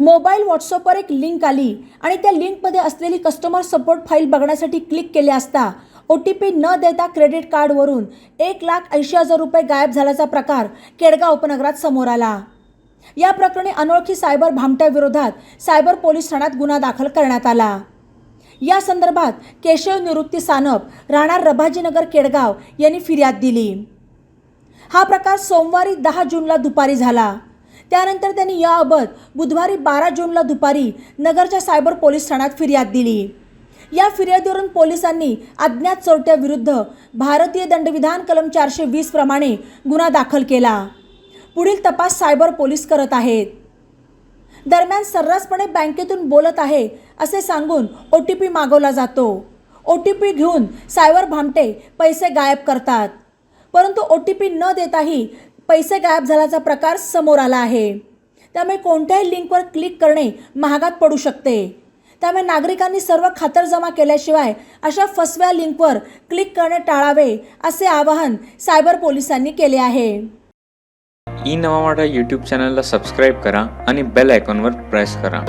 Mobile व्हॉट्सअपवर एक link आली आणि त्या लिंकमध्ये असलेली कस्टमर सपोर्ट फाईल बघण्यासाठी क्लिक केले असता ओ टी पी न देता क्रेडिट कार्डवरून एक लाख ऐंशी हजार रुपये गायब झाल्याचा प्रकार केडगाव उपनगरात समोर आला. या प्रकरणी अनोळखी सायबर भामट्याविरोधात सायबर पोलीस ठाण्यात गुन्हा दाखल करण्यात आला. या संदर्भात केशव निवृत्ती सानप राहणार रभाजीनगर केडगाव यांनी फिर्याद दिली. हा प्रकार सोमवारी दहा जूनला दुपारी झाला. त्यानंतर त्यांनी याबाबत बुधवारी बारा जूनला दुपारी नगरच्या सायबर पोलीस ठाण्यात फिर्याद दिली. या फिर्यादीवरून पोलिसांनी अज्ञात चोरट्याविरुद्ध भारतीय दंडविधान कलम चारशे वीस प्रमाणे गुन्हा दाखल केला. पुढील तपास सायबर पोलीस करत आहेत. दरम्यान सर्रासपणे बँकेतून बोलत आहे असे सांगून ओ टी पी मागवला जातो. ओ टी पी घेऊन सायबर भामटे पैसे गायब करतात. परंतु ओ टी पी न देताही पैसे गायब झाल्याचा प्रकार समोर आला आहे. त्यामुळे कोणत्याही लिंकवर क्लिक करणे महागात पडू शकते. त्यामुळे नागरिकांनी सर्व खातरजमा केल्याशिवाय अशा फसव्या लिंकवर क्लिक करणे टाळावे असे आवाहन सायबर पोलिसांनी केले आहे. ई नवा मराठा यूट्यूब चॅनलला सबस्क्राईब करा आणि बेल आयकॉनवर प्रेस करा.